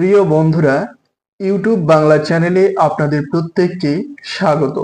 প্রিয় বন্ধুরা, ইউটিউব বাংলা চ্যানেলে আপনাদের প্রত্যেককে স্বাগত।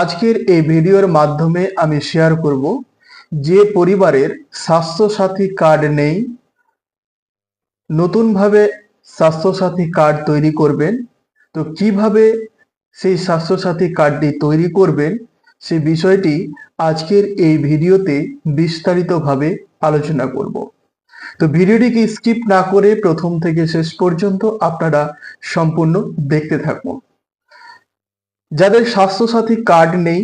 আজকের এই ভিডিওর মাধ্যমে আমি শেয়ার করব যে পরিবারের স্বাস্থ্যসাথী কার্ড নেই, নতুনভাবে স্বাস্থ্যসাথী কার্ড তৈরি করবেন, তো কীভাবে সেই স্বাস্থ্যসাথী কার্ডটি তৈরি করবেন সে বিষয়টি আজকের এই ভিডিওতে বিস্তারিতভাবে আলোচনা করব। তো ভিডিওটিকে স্কিপ না করে প্রথম থেকে শেষ পর্যন্ত আপনারা সম্পূর্ণ দেখতে থাকুন। যাদের স্বাস্থ্যসাথী কার্ড নেই,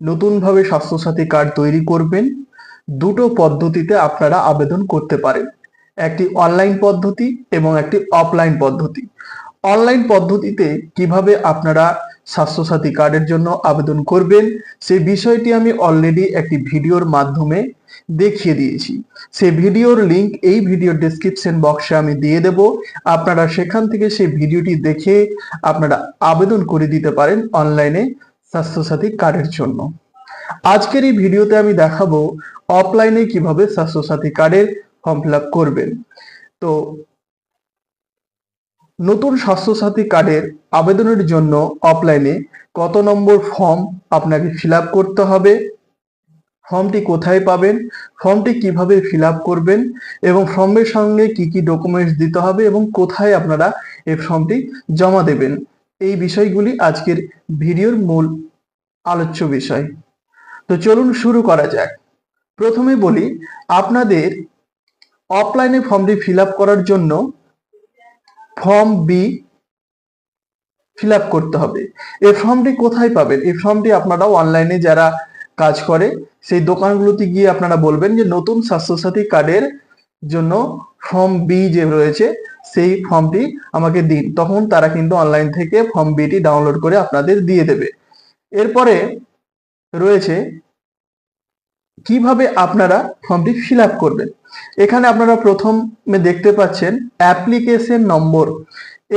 নতুনভাবে স্বাস্থ্যসাথী কার্ড তৈরি করবেন, দুটো পদ্ধতিতে আপনারা আবেদন করতে পারেন। একটি অনলাইন পদ্ধতি এবং একটি অফলাইন পদ্ধতি। অনলাইন পদ্ধতিতে কীভাবে আপনারা স্বাস্থ্যসাথী কার্ডের জন্য আবেদন করবেন। সেই বিষয়টি আমি অলরেডি একটি ভিডিওর মাধ্যমে দেখিয়ে দিয়েছি। সে ভিডিওর লিংক এই ভিডিওর ডেসক্রিপশন বক্সে আমি দিয়ে দেব। আপনারা সেখান থেকে সেই ভিডিওটি দেখে আপনারা আবেদন করে দিতে পারেন অনলাইনে স্বাস্থ্যসাথী কার্ডের জন্য। আজকের এই ভিডিওতে আমি দেখাবো অফলাইনে কীভাবে স্বাস্থ্যসাথী কার্ডের ফর্ম ফিল করবেন। তো নতুন স্বাস্থ্যসাথী কার্ডের আবেদনের জন্য অফলাইনে কত নম্বর ফর্ম আপনাকে ফিল করতে হবে? ফর্মটি কোথায় পাবেন? ফর্মটি কীভাবে ফিল করবেন? এবং ফর্মের সঙ্গে কি কি ডকুমেন্টস দিতে হবে? এবং কোথায় আপনারা এই ফর্মটি জমা দেবেন? এই বিষয়গুলি আজকের ভিডিওর মূল আলোচ্য বিষয়। তো চলুন শুরু করা যাক। প্রথমে বলি, আপনাদের অফলাইনে ফর্মটি ফিল করার জন্য ফর্ম বি ফিল করতে হবে। এই ফর্মটি কোথায় পাবেন? এই ফর্মটি আপনারা অনলাইনে যারা কাজ করে, সেই দোকানগুলোতে গিয়ে আপনারা বলবেন যে, নতুন স্বাস্থ্যসাথী কার্ডের জন্য ফর্ম বি যে রয়েছে, সেই ফর্মটি আমাকে দিন। তখন তারা কিন্তু অনলাইন থেকে ফর্ম বিটি ডাউনলোড করে আপনাদের দিয়ে দেবে। এরপরে রয়েছে কীভাবে আপনারা ফর্মটি ফিল আপ করবেন? এখানে আপনারা প্রথমে দেখতে পাচ্ছেন অ্যাপ্লিকেশন নম্বর।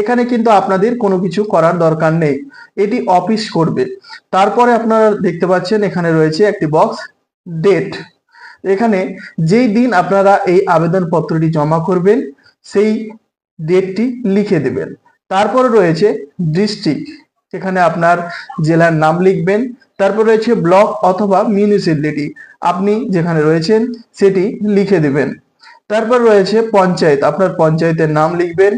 এখানে কিন্তু আপনাদের কোনো কিছু করার দরকার নেই। এটি অফিস করবে। তারপরে আপনারা দেখতে পাচ্ছেন এখানে রয়েছে একটি বক্স, ডেট। এখানে যেই দিন আপনারা এই আবেদনপত্রটি জমা করবেন, সেই ডেটটি লিখে দেবেন। তারপরে রয়েছে ডিস্ট্রিক্ট। এখানে আপনার জেলার নাম লিখবেন, তারপর রয়েছে ব্লক অথবা মিউনিসিপ্যালিটি আপনি যেখানে রয়েছেন, সেটি লিখে দেবেন। তারপর রয়েছে পঞ্চায়েত, আপনার পঞ্চায়েতের নাম লিখবেন,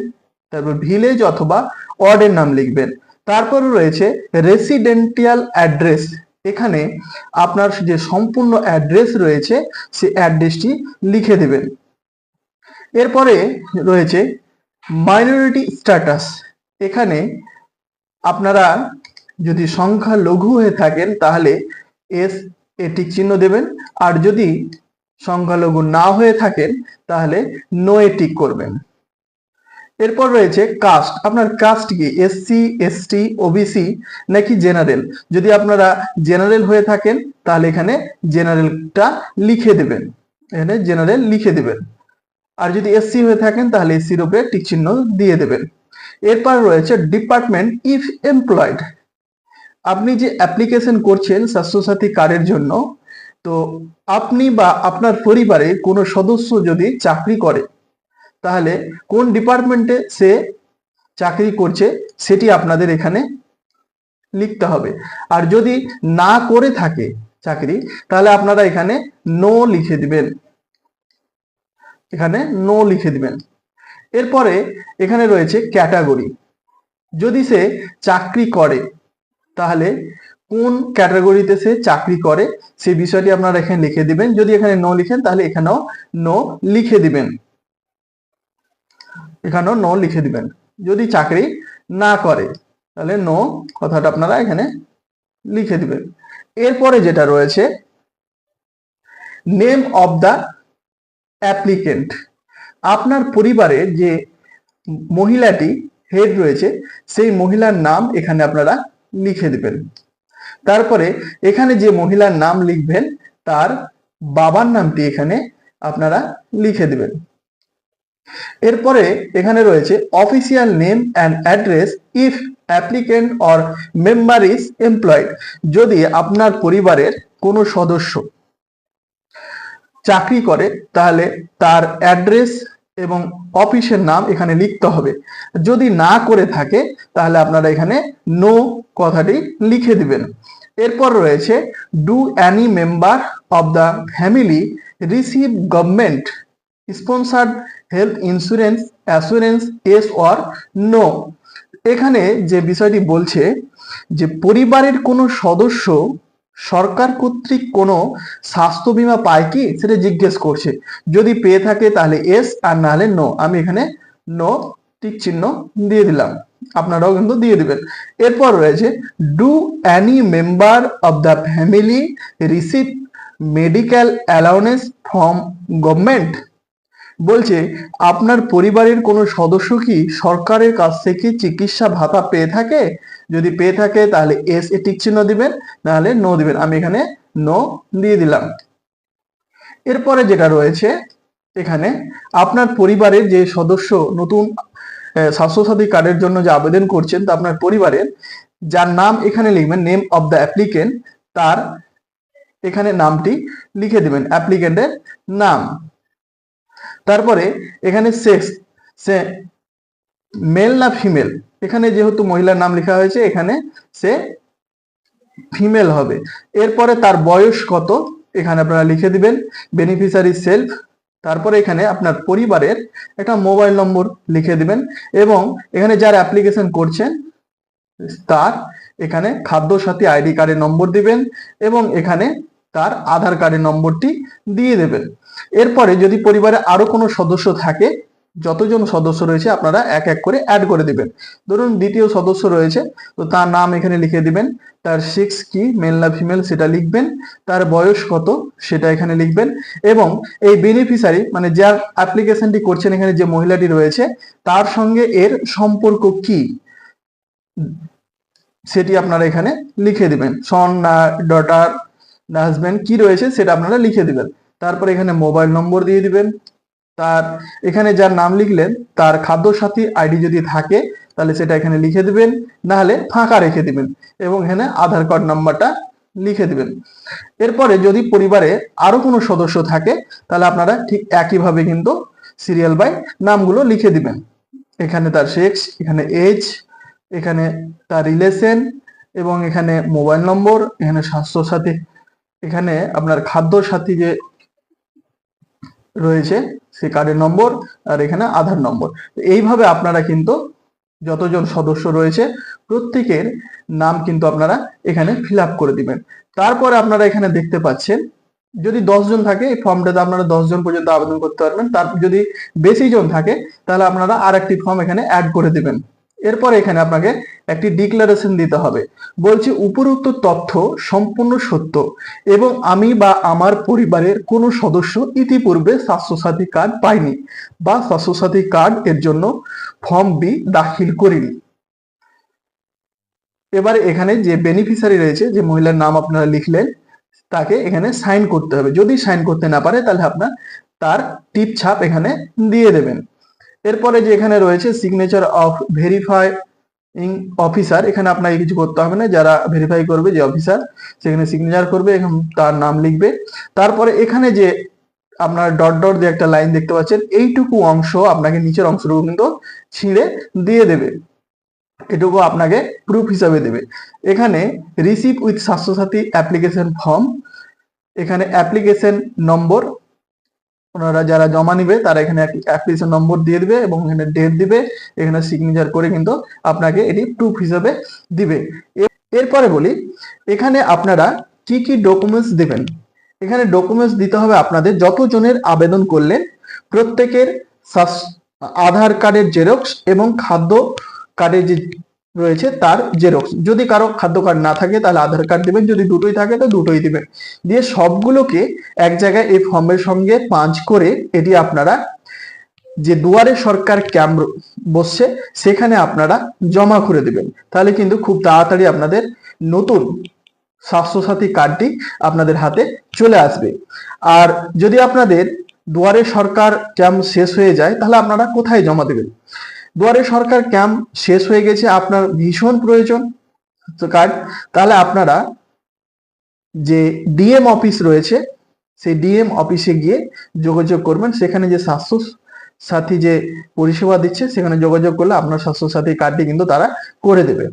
তারপর ভিলেজ অথবা ওয়ার্ডের নাম লিখবেন। তারপর রয়েছে রেসিডেন্টিয়াল অ্যাড্রেস এখানে আপনার যে সম্পূর্ণ অ্যাড্রেস রয়েছে, সেই অ্যাড্রেসটি লিখে দেবেন। এরপরে রয়েছে মাইনরিটি স্ট্যাটাস এখানে আপনারা যদি সংখ্যা লঘু হয়ে থাকেন, তাহলে এস এ টিক চিহ্ন দেবেন। আর যদি সংখ্যালঘু না হয়ে থাকেন, তাহলে নো এ টিক করবেন। এরপর রয়েছে কাস্ট আপনার কাস্ট কি? এসসি এসটি ওবিসি নাকি জেনারেল যদি আপনারা জেনারেল হয়ে থাকেন, তাহলে এখানে জেনারেলটা লিখে দেবেন। এখানে জেনারেল লিখে দেবেন। আর যদি এসসি হয়ে থাকেন, তাহলে এসসির উপরে টিক চিহ্ন দিয়ে দেবেন। এরপর রয়েছে ডিপার্টমেন্ট ইফ এমপ্লয়েড আপনি যে অ্যাপ্লিকেশন করছেন স্বাস্থ্যসাথী কার্ডের জন্য, তো আপনি বা আপনার পরিবারে কোনো সদস্য যদি চাকরি করে, তাহলে কোন ডিপার্টমেন্টে সে চাকরি করছে সেটি আপনাদের এখানে লিখতে হবে। আর যদি না করে থাকে চাকরি, তাহলে আপনারা এখানে নো লিখে দিবেন। এখানে নো লিখে দিবেন। এরপরে এখানে রয়েছে ক্যাটাগরি। যদি সে চাকরি করে, তাহলে কোন ক্যাটাগরিতে সে চাকরি করে সেই বিষয়টি আপনারা এখানে লিখে দিবেন। যদি এখানে নো লিখেন, তাহলে এখানেও নো লিখে দিবেন। এখানেও নো লিখে দিবেন। যদি চাকরি না করে, তাহলে নো কথাটা আপনারা এখানে লিখে দিবেন। এরপরে যেটা রয়েছে নেম অফ দ্য অ্যাপ্লিকেন্ট আপনার পরিবারে যে মহিলাটি হেড রয়েছে, সেই মহিলার নাম এখানে আপনারা লিখে দেবেন। তারপরে এখানে যে মহিলার নাম লিখবেন, তার বাবার নামটি এখানে আপনারা লিখে দেবেন। এরপরে এখানে রয়েছে official name and address if applicant or member is employed যদি আপনার পরিবারের কোনো সদস্য চাকরি করে, তাহলে তার অ্যাড্রেস এবং অফিসের নাম এখানে লিখতে হবে। যদি না করে থাকে, তাহলে আপনারা এখানে নো কথাটি লিখে দিবেন। এরপর রয়েছে do any member of the family receive government sponsored health insurance assurance yes or no এখানে যে বিষয়টি বলছে, যে পরিবারের কোনো সদস্য সরকার কর্তৃক কোনো স্বাস্থ্য বীমা পায় কি? সেটা জিজ্ঞেস করছে। যদি পেয়ে থাকে তাহলে এস আর না হলে নো আমি এখানে নো টিক চিহ্ন দিয়ে দিলাম। আপনারাও কিন্তু দিয়ে দিবেন। এরপর রয়েছে do any member of the family receive medical allowance from government বলছে, আপনার পরিবারের কোনো সদস্য কি সরকারের কাছ থেকে চিকিৎসা ভাতা পেয়ে থাকে? যদি পেয়ে থাকে, তাহলে এস এ টিক চিহ্ন দিবেন নাহলে নো দিবেন। আমি এখানে নো দিয়ে দিলাম। এরপরে যেটা রয়েছে, এখানে আপনার পরিবারের যে সদস্য নতুন স্বাস্থ্যসাথী কার্ডের জন্য যে আবেদন করছেন, তা আপনার পরিবারের, যার নাম এখানে লিখবেন, নেম অফ দ্য অ্যাপ্লিকেন্ট, তার এখানে নামটি লিখে দিবেন, অ্যাপ্লিকেন্টের নাম। তারপরে এখানে সেক্স সে মেল না ফিমেল এখানে যেহেতু মহিলার নাম লেখা হয়েছে, এখানে সে ফিমেল হবে। এরপরে তার বয়স কত? এখানে আপনারা লিখে দিবেন। বেনিফিশিয়ারি সেলফ তারপরে এখানে আপনার পরিবারের একটা মোবাইল নম্বর লিখে দিবেন এবং এখানে যার অ্যাপ্লিকেশন করছেন, তার এখানে খাদ্য সাথী আইডি কার্ডের নম্বর দিবেন এবং এখানে তার আধার কার্ডের নম্বরটি দিয়ে দেবেন। এরপরে যদি পরিবারে আরও কোনো সদস্য থাকে, যতজন সদস্য রয়েছে আপনারা এক এক করে অ্যাড করে দিবেন। ধরুন দ্বিতীয় সদস্য রয়েছে, তো তার নাম এখানে লিখে দিবেন, তার সিক্স কি মেল না ফিমেল সেটা লিখবেন, তার বয়স কত সেটা এখানে লিখবেন, এবং এই বেনিফিশিয়ারি মানে যার অ্যাপ্লিকেশনটি করছেন এখানে যে মহিলাটি রয়েছে, তার সঙ্গে এর সম্পর্ক কি, সেটি আপনারা এখানে লিখে দিবেন। সন ডটার না হাজব্যান্ড কি রয়েছে সেটা আপনারা লিখে দিবেন। তারপর এখানে মোবাইল নম্বর দিয়ে দিবেন। তার এখানে যার নাম লিখলেন, তার খাদ্য সাথী আইডি যদি থাকে, তাহলে সেটা এখানে লিখে দিবেন। না হলে ফাঁকা রেখে দিবেন এবং এখানে আধার কার্ড নাম্বারটা লিখে দিবেন। এরপরে যদি পরিবারে আরও কোনো সদস্য থাকে, তাহলে আপনারা ঠিক একইভাবে কিন্তু সিরিয়াল বাই নামগুলো লিখে দিবেন। এখানে তার সেক্স এখানে এজ এখানে তার রিলেশন এবং এখানে মোবাইল নম্বর এখানে স্বাস্থ্য সাথী এখানে আপনার খাদ্য সাথী যে রয়েছে সেই কার্ডের নম্বর আর এখানে আধার নম্বর। এইভাবে আপনারা কিন্তু যতজন সদস্য রয়েছে, প্রত্যেকের নাম কিন্তু আপনারা এখানে ফিল করে দিবেন। তারপরে আপনারা এখানে দেখতে পাচ্ছেন, যদি জন থাকে, এই ফর্মটাতে আপনারা জন পর্যন্ত আবেদন করতে পারবেন। তার, যদি বেশি জন থাকে, তাহলে আপনারা আর একটি ফর্ম এখানে অ্যাড করে দিবেন। এরপরে এখানে আপনাকে একটি ডিক্লারেশন দিতে হবে। বলছি, উপরোক্ত তথ্য সম্পূর্ণ সত্য এবং আমি বা আমার পরিবারের কোনো সদস্য ইতিপূর্বে স্বাস্থ্যসাথী কার্ড পাইনি বা স্বাস্থ্যসাথী কার্ড এর জন্য ফর্ম বি দাখিল করিনি। এবারে এখানে যে বেনিফিশিয়ারি রয়েছে, যে মহিলার নাম আপনারা লিখলেন, তাকে এখানে সাইন করতে হবে। যদি সাইন করতে না পারে, তাহলে আপনার তার টিপ ছাপ এখানে দিয়ে দেবেন। এরপরে যে এখানে রয়েছে সিগনেচার অফ ভেরিফাই অফিসার এখানে আপনাকে কিছু করতে হবে না, যারা ভেরিফাই করবে যে অফিসার সেখানে সিগনেচার করবে এবং তার নাম লিখবে। তারপরে এখানে যে আপনার ডট ডট দিয়ে একটা লাইন দেখতে পাচ্ছেন, এইটুকু অংশ আপনাকে নিচের অংশটুকু কিন্তু ছিঁড়ে দিয়ে দেবে। এটুকু আপনাকে প্রুফ হিসাবে দেবে। এখানে receive with Swasthya Sathi application form এখানে অ্যাপ্লিকেশন নম্বর ওনারা যারা জমা নিবে, তারা এখানে অ্যাপ্লিকেশন নম্বর দিয়ে দিবে এবং এখানে ডেট দিবে। এখানে সিগনেচার করে কিন্তু আপনাকে এটি প্রুফ হিসাবে দিবে। এরপরে বলি, এখানে আপনারা কি কি ডকুমেন্টস দেবেন? এখানে ডকুমেন্টস দিতে হবে আপনাদের যতজনের আবেদন করলেন, প্রত্যেকের আধার কার্ডের জেরক্স এবং খাদ্য কার্ডের যে রয়েছে তার জেরক্স যদি কারও খাদ্য কার্ড না থাকে, তাহলে আধার কার্ড দেবেন। যদি দুটোই থাকে, তো দুটোই দিবেন। দিয়ে সবগুলোকে এক জায়গায় এই ফর্মের সঙ্গে পাঁচ করে এটি আপনারা যে দুয়ারে সরকার ক্যাম্প বসছে, সেখানে আপনারা জমা করে দেবেন। তাহলে কিন্তু খুব তাড়াতাড়ি আপনাদের নতুন স্বাস্থ্যসাথী কার্ডটি আপনাদের হাতে চলে আসবে। আর যদি আপনাদের দুয়ারে সরকার ক্যাম্প শেষ হয়ে যায়, তাহলে আপনারা কোথায় জমা দেবেন? দুয়ারে সরকার ক্যাম্প শেষ হয়ে গেছে, আপনার ভীষণ প্রয়োজন, কার্ড। তাহলে আপনারা যে ডিএম অফিস রয়েছে, সেই ডিএম অফিসে গিয়ে যোগাযোগ করবেন। সেখানে যে স্বাস্থ্য সাথী যে পরিষেবা দিচ্ছে, সেখানে যোগাযোগ করলে আপনার স্বাস্থ্য সাথী কার্ডটি কিন্তু তারা করে দেবে।